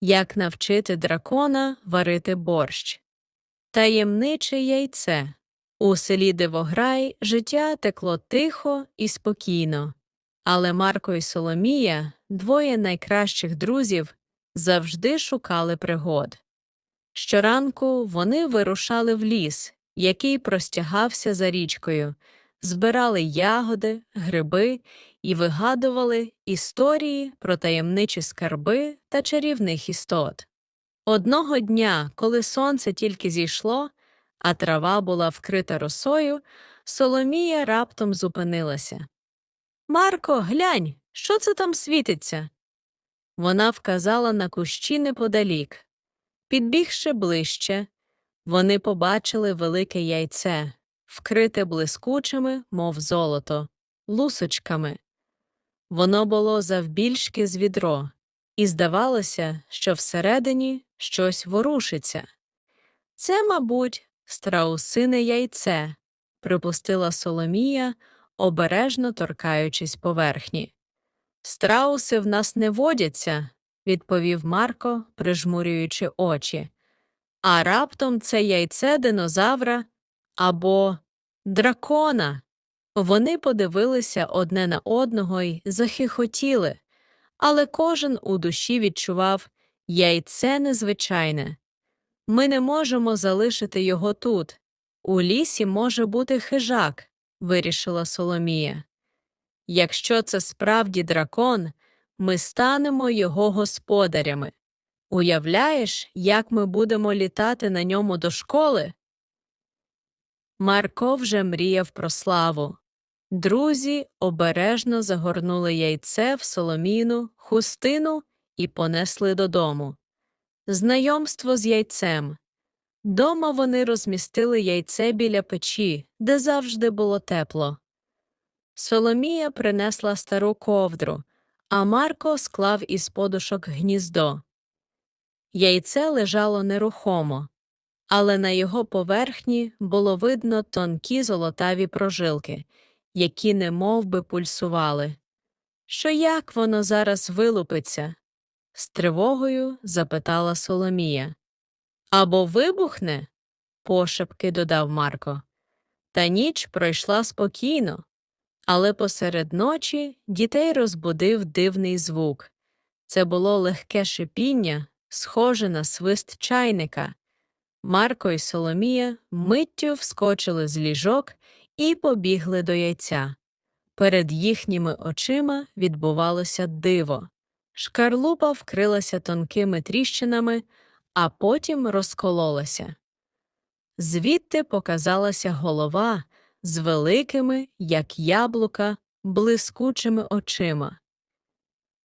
Як навчити дракона варити борщ. Таємниче яйце. У селі Дивограй життя текло тихо і спокійно, але Марко і Соломія, двоє найкращих друзів, завжди шукали пригод. Щоранку вони вирушали в ліс, який простягався за річкою, збирали ягоди, гриби і вигадували історії про таємничі скарби та чарівних істот. Одного дня, коли сонце тільки зійшло, а трава була вкрита росою, Соломія раптом зупинилася. Марко, глянь, що це там світиться? Вона вказала на кущі неподалік. Підбігши ближче, вони побачили велике яйце, вкрите блискучими, мов золото, лусочками. Воно було завбільшки з відро, і здавалося, що всередині щось ворушиться. Це, мабуть, страусине яйце, припустила Соломія, обережно торкаючись поверхні. Страуси в нас не водяться, відповів Марко, прижмурюючи очі. А раптом це яйце динозавра або дракона. Вони подивилися одне на одного й захихотіли, але кожен у душі відчував яйце незвичайне. Ми не можемо залишити його тут. У лісі може бути хижак, вирішила Соломія. Якщо це справді дракон, ми станемо його господарями. Уявляєш, як ми будемо літати на ньому до школи? Марко вже мріяв про славу. Друзі обережно загорнули яйце в соломіну, хустину і понесли додому. Знайомство з яйцем. Дома вони розмістили яйце біля печі, де завжди було тепло. Соломія принесла стару ковдру, а Марко склав із подушок гніздо. Яйце лежало нерухомо, але на його поверхні було видно тонкі золотаві прожилки, які немов би пульсували. Що як воно зараз вилупиться? з тривогою запитала Соломія. Або вибухне? пошепки додав Марко. Та ніч пройшла спокійно, але посеред ночі дітей розбудив дивний звук. Це було легке шипіння, схоже на свист чайника. Марко і Соломія миттю вскочили з ліжок і побігли до яйця. Перед їхніми очима відбувалося диво. Шкарлупа вкрилася тонкими тріщинами, а потім розкололася. Звідти показалася голова з великими, як яблука, блискучими очима.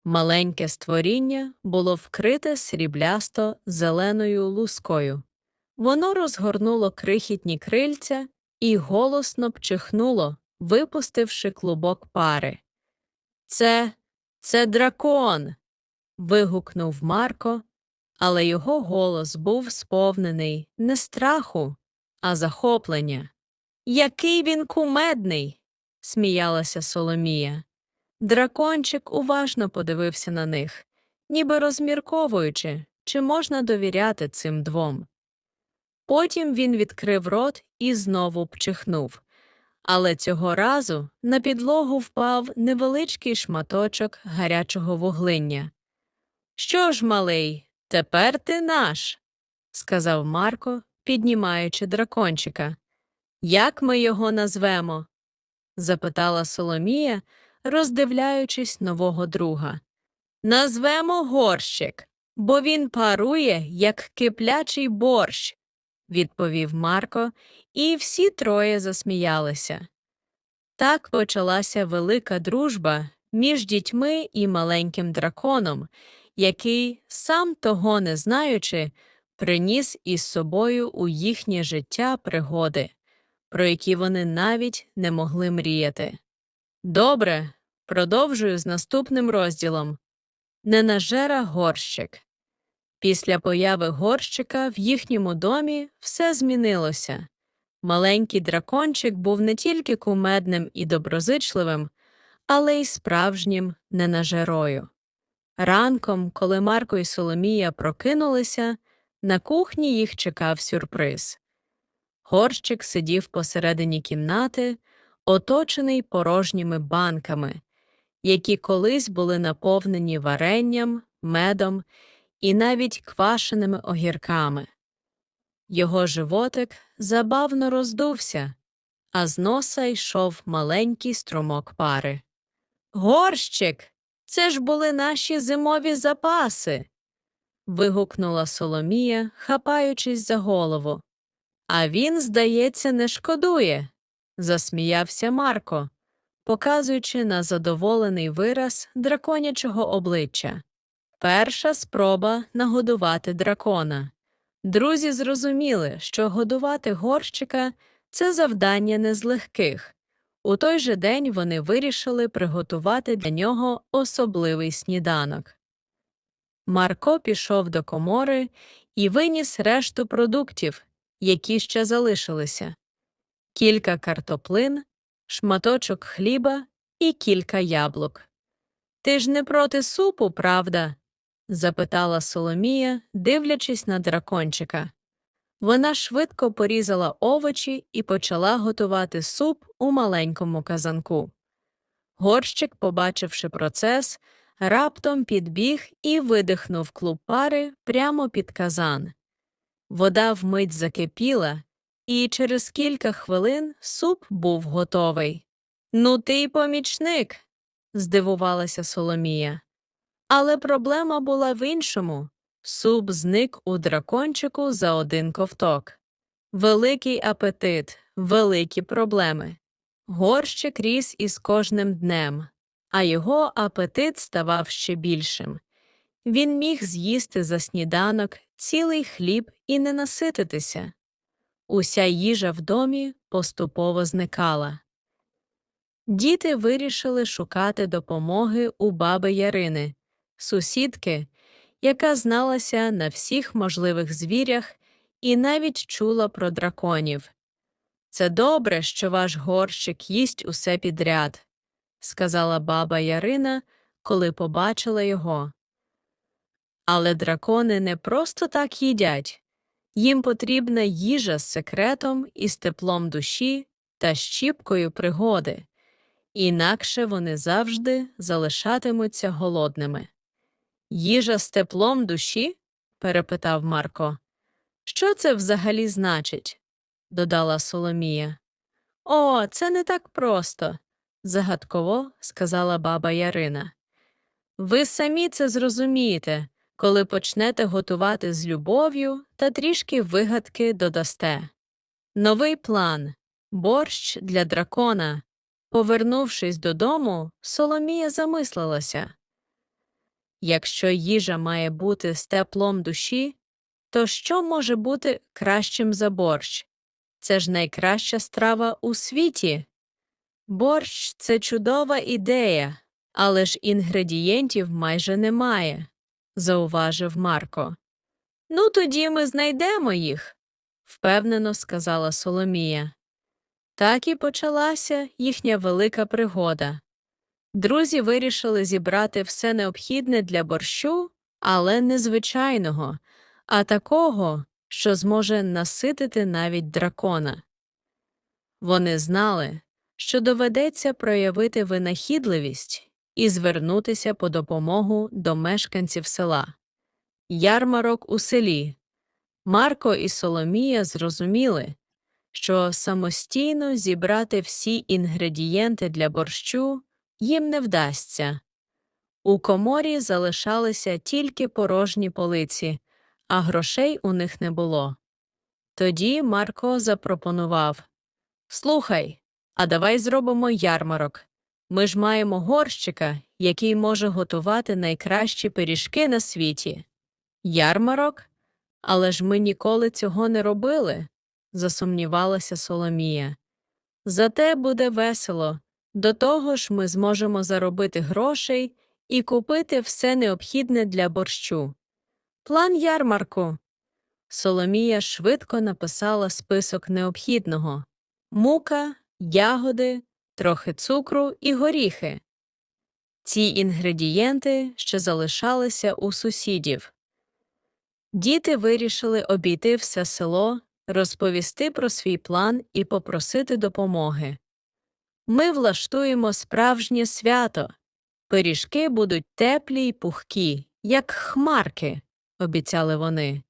Маленьке створіння було вкрите сріблясто зеленою лускою. Воно розгорнуло крихітні крильця і голосно пчихнуло, випустивши клубок пари. Це, це дракон. вигукнув Марко, але його голос був сповнений не страху, а захоплення. Який він кумедний, сміялася Соломія. Дракончик уважно подивився на них, ніби розмірковуючи, чи можна довіряти цим двом. Потім він відкрив рот і знову пчихнув. Але цього разу на підлогу впав невеличкий шматочок гарячого вуглиння. Що ж, малий, тепер ти наш, сказав Марко, піднімаючи дракончика. Як ми його назвемо? запитала Соломія, роздивляючись нового друга. Назвемо горщик, бо він парує, як киплячий борщ, відповів Марко, і всі троє засміялися. Так почалася велика дружба між дітьми і маленьким драконом, який, сам того не знаючи, приніс із собою у їхнє життя пригоди, про які вони навіть не могли мріяти. Добре, продовжую з наступним розділом Ненажера горщик. Після появи горщика в їхньому домі все змінилося. Маленький дракончик був не тільки кумедним і доброзичливим, але й справжнім ненажерою. Ранком, коли Марко і Соломія прокинулися, на кухні їх чекав сюрприз. Горщик сидів посередині кімнати, оточений порожніми банками, які колись були наповнені варенням, медом і навіть квашеними огірками. Його животик забавно роздувся, а з носа йшов маленький струмок пари. Горщик! Це ж були наші зимові запаси. вигукнула Соломія, хапаючись за голову. А він, здається, не шкодує, засміявся Марко, показуючи на задоволений вираз драконячого обличчя. Перша спроба нагодувати дракона. Друзі зрозуміли, що годувати горщика це завдання не з легких. У той же день вони вирішили приготувати для нього особливий сніданок. Марко пішов до комори і виніс решту продуктів, які ще залишилися кілька картоплин, шматочок хліба і кілька яблук. Ти ж не проти супу, правда? Запитала Соломія, дивлячись на дракончика. Вона швидко порізала овочі і почала готувати суп у маленькому казанку. Горщик, побачивши процес, раптом підбіг і видихнув клуб пари прямо під казан. Вода вмить закипіла, і через кілька хвилин суп був готовий. Ну, ти й помічник, здивувалася Соломія. Але проблема була в іншому. Суп зник у дракончику за один ковток. Великий апетит, великі проблеми. Горщик ріс із кожним днем, а його апетит ставав ще більшим. Він міг з'їсти за сніданок цілий хліб і не насититися. Уся їжа в домі поступово зникала. Діти вирішили шукати допомоги у баби Ярини, сусідки, яка зналася на всіх можливих звірях і навіть чула про драконів. Це добре, що ваш горщик їсть усе підряд, сказала баба Ярина, коли побачила його. Але дракони не просто так їдять. Їм потрібна їжа з секретом і з теплом душі та щіпкою пригоди, інакше вони завжди залишатимуться голодними. Їжа з теплом душі? перепитав Марко. Що це взагалі значить? додала Соломія. О, це не так просто, загадково сказала баба Ярина. Ви самі це зрозумієте, коли почнете готувати з любов'ю та трішки вигадки додасте. Новий план борщ для дракона. Повернувшись додому, Соломія замислилася. Якщо їжа має бути з теплом душі, то що може бути кращим за борщ? Це ж найкраща страва у світі. Борщ це чудова ідея, але ж інгредієнтів майже немає, зауважив Марко. Ну, тоді ми знайдемо їх, впевнено сказала Соломія. Так і почалася їхня велика пригода. Друзі вирішили зібрати все необхідне для борщу, але не звичайного, а такого, що зможе наситити навіть дракона. Вони знали, що доведеться проявити винахідливість і звернутися по допомогу до мешканців села. Ярмарок у селі. Марко і Соломія зрозуміли, що самостійно зібрати всі інгредієнти для борщу їм не вдасться. У коморі залишалися тільки порожні полиці, а грошей у них не було. Тоді Марко запропонував Слухай, а давай зробимо ярмарок. Ми ж маємо горщика, який може готувати найкращі пиріжки на світі. Ярмарок? Але ж ми ніколи цього не робили, засумнівалася Соломія. Зате буде весело. До того ж, ми зможемо заробити грошей і купити все необхідне для борщу. План ярмарку. Соломія швидко написала список необхідного мука, ягоди, трохи цукру і горіхи. ці інгредієнти ще залишалися у сусідів. Діти вирішили обійти все село, розповісти про свій план і попросити допомоги. Ми влаштуємо справжнє свято. Пиріжки будуть теплі й пухкі, як хмарки, обіцяли вони.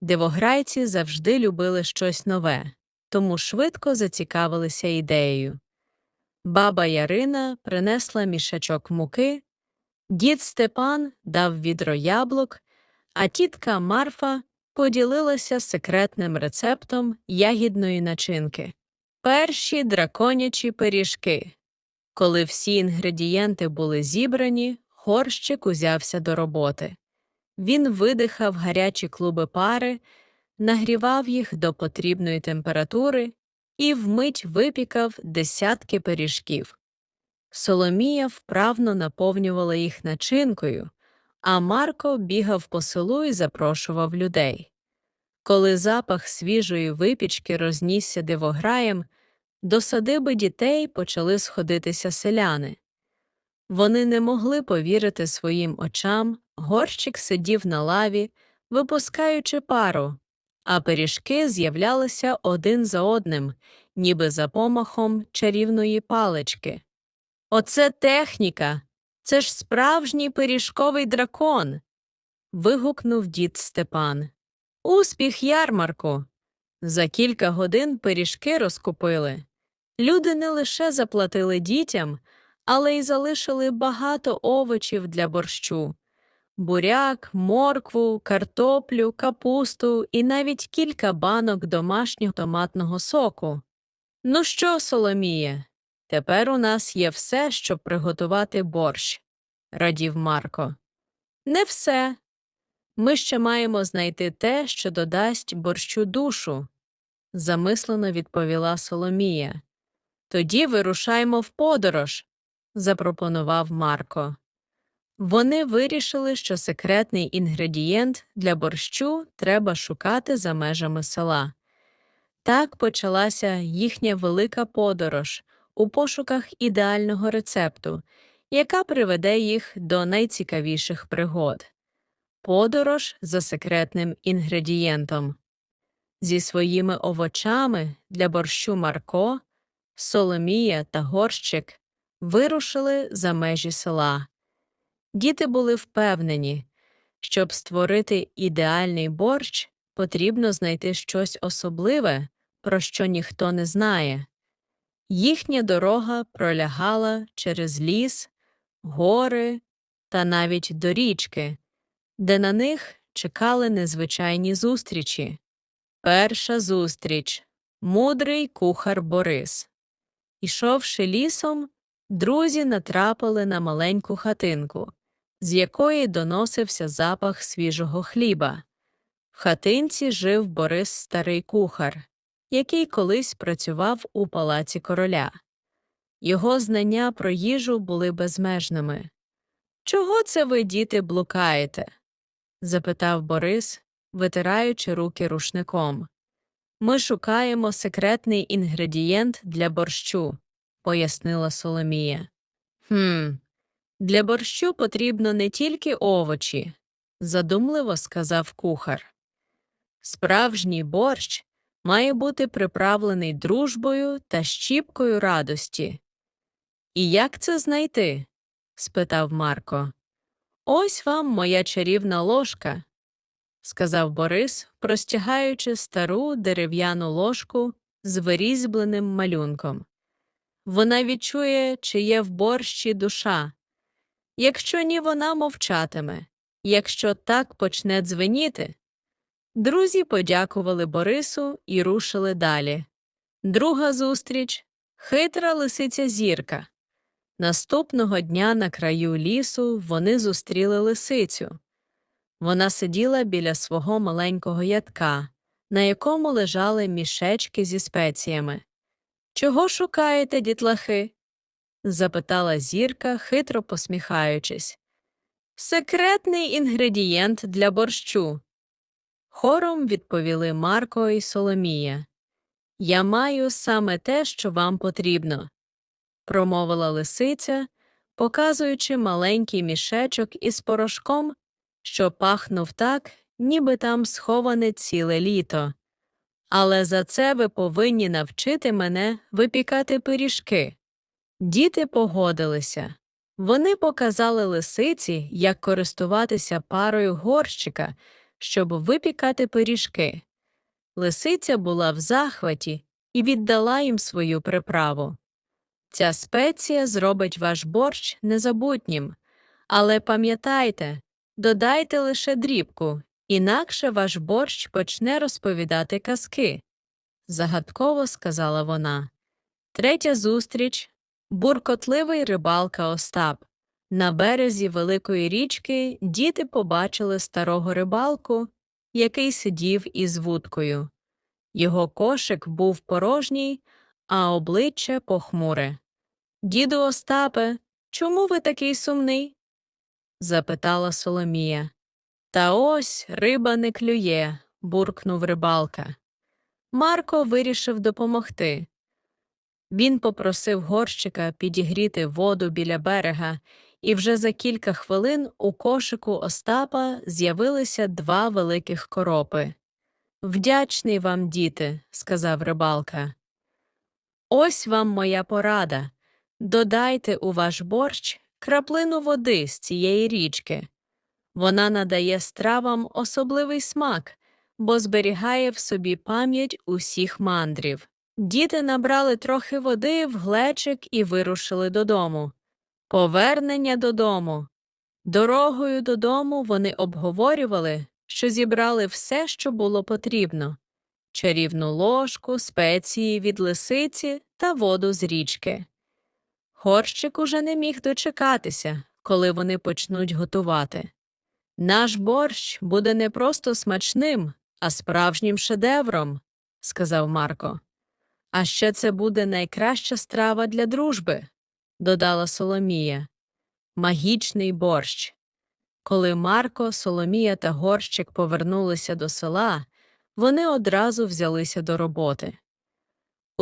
Дивограйці завжди любили щось нове, тому швидко зацікавилися ідеєю. Баба Ярина принесла мішечок муки, дід Степан дав відро яблук, а тітка Марфа поділилася секретним рецептом ягідної начинки. Перші драконячі пиріжки. Коли всі інгредієнти були зібрані, горщик узявся до роботи. Він видихав гарячі клуби пари, нагрівав їх до потрібної температури і вмить випікав десятки пиріжків. Соломія вправно наповнювала їх начинкою, а Марко бігав по селу і запрошував людей. Коли запах свіжої випічки рознісся дивограєм, до садиби дітей почали сходитися селяни. Вони не могли повірити своїм очам, горщик сидів на лаві, випускаючи пару, а пиріжки з'являлися один за одним, ніби за помахом чарівної палички. Оце техніка. Це ж справжній пиріжковий дракон. вигукнув дід Степан. Успіх ярмарку. За кілька годин пиріжки розкупили. Люди не лише заплатили дітям, але й залишили багато овочів для борщу буряк, моркву, картоплю, капусту і навіть кілька банок домашнього томатного соку. Ну що, Соломіє, тепер у нас є все, щоб приготувати борщ, радів Марко. Не все. Ми ще маємо знайти те, що додасть борщу душу, замислено відповіла Соломія. Тоді вирушаймо в подорож, запропонував Марко. Вони вирішили, що секретний інгредієнт для борщу треба шукати за межами села. Так почалася їхня велика подорож у пошуках ідеального рецепту, яка приведе їх до найцікавіших пригод. Подорож за секретним інгредієнтом. Зі своїми овочами для борщу Марко, Соломія та горщик вирушили за межі села. Діти були впевнені, щоб створити ідеальний борщ, потрібно знайти щось особливе, про що ніхто не знає. Їхня дорога пролягала через ліс, гори та навіть до річки, де на них чекали незвичайні зустрічі. Перша зустріч мудрий кухар Борис. Ішовши лісом, друзі натрапили на маленьку хатинку з якої доносився запах свіжого хліба. В хатинці жив Борис старий кухар, який колись працював у палаці короля. Його знання про їжу були безмежними. Чого це ви, діти, блукаєте? Запитав Борис, витираючи руки рушником. Ми шукаємо секретний інгредієнт для борщу, пояснила Соломія. Хм, для борщу потрібно не тільки овочі, задумливо сказав кухар. Справжній борщ має бути приправлений дружбою та щіпкою радості. І як це знайти? спитав Марко. Ось вам моя чарівна ложка, сказав Борис, простягаючи стару дерев'яну ложку з вирізбленим малюнком. Вона відчує, чи є в борщі душа. Якщо ні, вона мовчатиме, якщо так почне дзвеніти. Друзі подякували Борису і рушили далі. Друга зустріч хитра лисиця зірка. Наступного дня на краю лісу вони зустріли лисицю. Вона сиділа біля свого маленького ятка, на якому лежали мішечки зі спеціями. Чого шукаєте, дітлахи? запитала зірка, хитро посміхаючись. Секретний інгредієнт для борщу. Хором відповіли Марко і Соломія. Я маю саме те, що вам потрібно, промовила лисиця, показуючи маленький мішечок із порошком, що пахнув так, ніби там сховане ціле літо. Але за це ви повинні навчити мене випікати пиріжки. Діти погодилися. Вони показали лисиці, як користуватися парою горщика, щоб випікати пиріжки. Лисиця була в захваті і віддала їм свою приправу. Ця спеція зробить ваш борщ незабутнім, але пам'ятайте, додайте лише дрібку, інакше ваш борщ почне розповідати казки, загадково сказала вона. Третя зустріч буркотливий рибалка Остап. На березі великої річки діти побачили старого рибалку, який сидів із вудкою. Його кошик був порожній, а обличчя похмуре. Діду Остапе, чому ви такий сумний? запитала Соломія. Та ось риба не клює, буркнув рибалка. Марко вирішив допомогти. Він попросив горщика підігріти воду біля берега, і вже за кілька хвилин у кошику Остапа з'явилися два великих коропи. Вдячний вам, діти, сказав рибалка. Ось вам моя порада. Додайте у ваш борщ краплину води з цієї річки. Вона надає стравам особливий смак, бо зберігає в собі пам'ять усіх мандрів. Діти набрали трохи води в глечик і вирушили додому. Повернення додому. Дорогою додому вони обговорювали, що зібрали все, що було потрібно чарівну ложку, спеції від лисиці та воду з річки. Горщик уже не міг дочекатися, коли вони почнуть готувати. Наш борщ буде не просто смачним, а справжнім шедевром, сказав Марко. А ще це буде найкраща страва для дружби, додала Соломія. Магічний борщ. Коли Марко, Соломія та горщик повернулися до села, вони одразу взялися до роботи.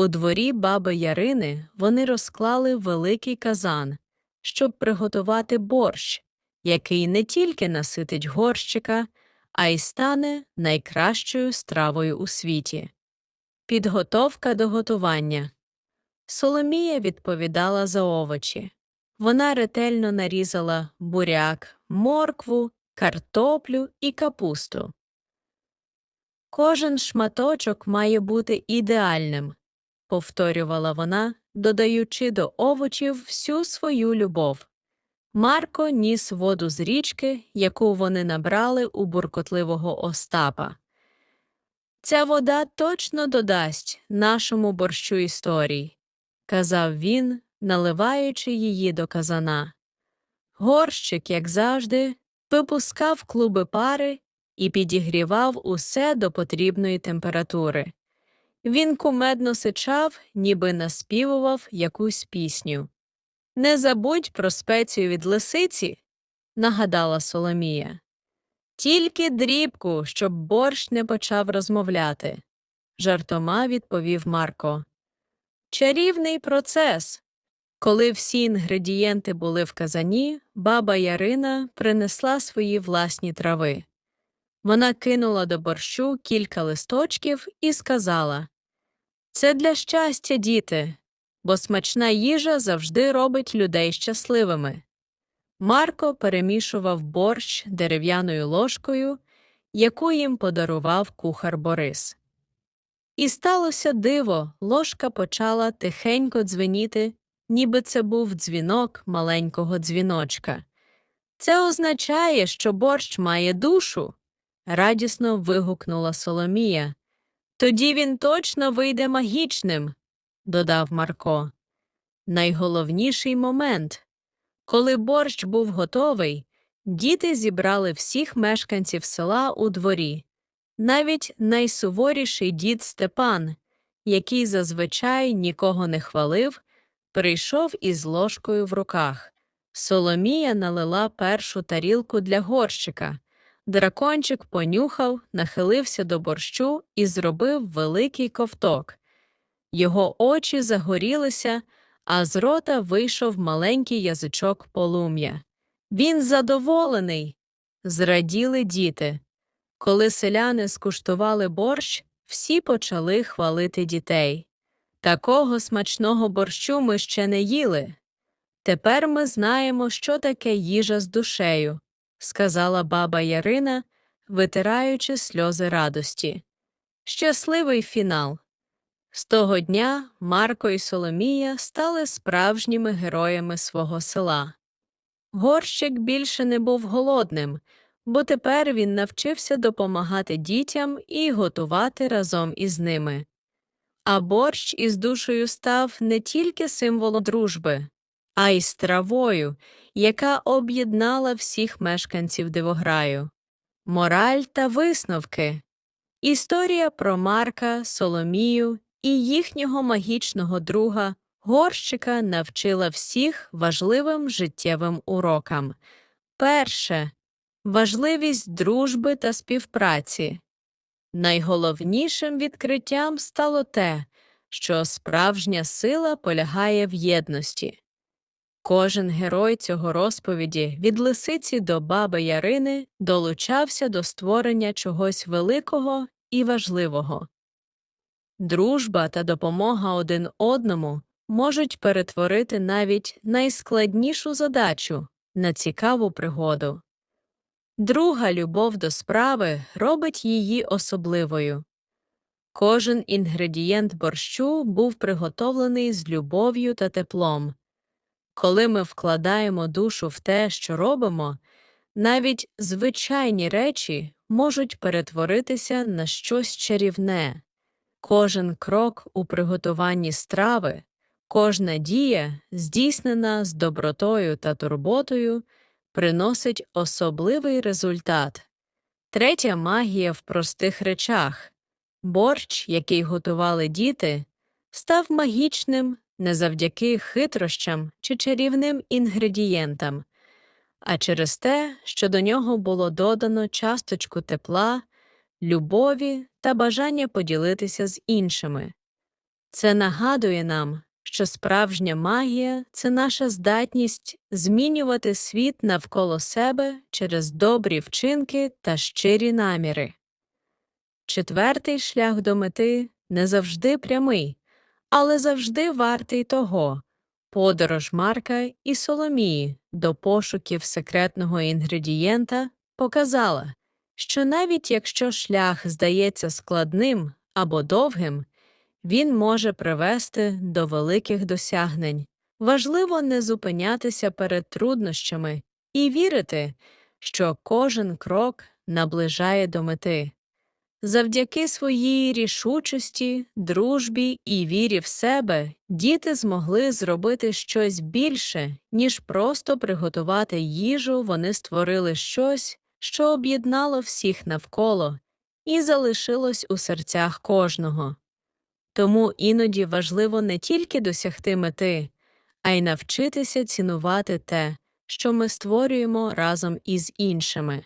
У дворі баби Ярини вони розклали великий казан, щоб приготувати борщ, який не тільки наситить горщика, а й стане найкращою стравою у світі. Підготовка до готування. Соломія відповідала за овочі. Вона ретельно нарізала буряк, моркву, картоплю і капусту. Кожен шматочок має бути ідеальним, повторювала вона, додаючи до овочів всю свою любов. Марко ніс воду з річки, яку вони набрали у буркотливого Остапа. Ця вода точно додасть нашому борщу історій, казав він, наливаючи її до казана. Горщик, як завжди, випускав клуби пари і підігрівав усе до потрібної температури. Він кумедно сичав, ніби наспівував якусь пісню. Не забудь про спецію від лисиці, нагадала Соломія. Тільки дрібку, щоб борщ не почав розмовляти, жартома відповів Марко. Чарівний процес. Коли всі інгредієнти були в казані, баба Ярина принесла свої власні трави. Вона кинула до борщу кілька листочків і сказала Це для щастя, діти, бо смачна їжа завжди робить людей щасливими. Марко перемішував борщ дерев'яною ложкою, яку їм подарував кухар Борис. І сталося диво, ложка почала тихенько дзвеніти, ніби це був дзвінок маленького дзвіночка. Це означає, що борщ має душу, радісно вигукнула Соломія. Тоді він точно вийде магічним, додав Марко. Найголовніший момент. Коли борщ був готовий, діти зібрали всіх мешканців села у дворі, навіть найсуворіший дід Степан, який зазвичай нікого не хвалив, прийшов із ложкою в руках. Соломія налила першу тарілку для горщика. Дракончик понюхав, нахилився до борщу і зробив великий ковток. Його очі загорілися, а з рота вийшов маленький язичок полум'я. Він задоволений. Зраділи діти. Коли селяни скуштували борщ, всі почали хвалити дітей. Такого смачного борщу ми ще не їли. Тепер ми знаємо, що таке їжа з душею, сказала баба Ярина, витираючи сльози радості. Щасливий фінал. З того дня Марко і Соломія стали справжніми героями свого села. Горщик більше не був голодним, бо тепер він навчився допомагати дітям і готувати разом із ними. А борщ із душею став не тільки символом дружби, а й стравою, яка об'єднала всіх мешканців дивограю. Мораль та висновки. Історія про Марка, Соломію і їхнього магічного друга горщика навчила всіх важливим життєвим урокам. Перше важливість дружби та співпраці. Найголовнішим відкриттям стало те, що справжня сила полягає в єдності. Кожен герой цього розповіді від лисиці до баби Ярини долучався до створення чогось великого і важливого. Дружба та допомога один одному можуть перетворити навіть найскладнішу задачу на цікаву пригоду. Друга любов до справи робить її особливою. Кожен інгредієнт борщу був приготовлений з любов'ю та теплом. Коли ми вкладаємо душу в те, що робимо, навіть звичайні речі можуть перетворитися на щось чарівне. Кожен крок у приготуванні страви, кожна дія, здійснена з добротою та турботою, приносить особливий результат. Третя магія в простих речах борщ, який готували діти, став магічним не завдяки хитрощам чи чарівним інгредієнтам, а через те, що до нього було додано часточку тепла, любові та бажання поділитися з іншими. Це нагадує нам, що справжня магія це наша здатність змінювати світ навколо себе через добрі вчинки та щирі наміри. Четвертий шлях до мети не завжди прямий, але завжди вартий того подорож Марка і Соломії до пошуків секретного інгредієнта показала, що навіть якщо шлях здається складним або довгим, він може привести до великих досягнень. Важливо не зупинятися перед труднощами і вірити, що кожен крок наближає до мети. Завдяки своїй рішучості, дружбі і вірі в себе діти змогли зробити щось більше, ніж просто приготувати їжу, вони створили щось, що об'єднало всіх навколо і залишилось у серцях кожного. Тому іноді важливо не тільки досягти мети, а й навчитися цінувати те, що ми створюємо разом із іншими.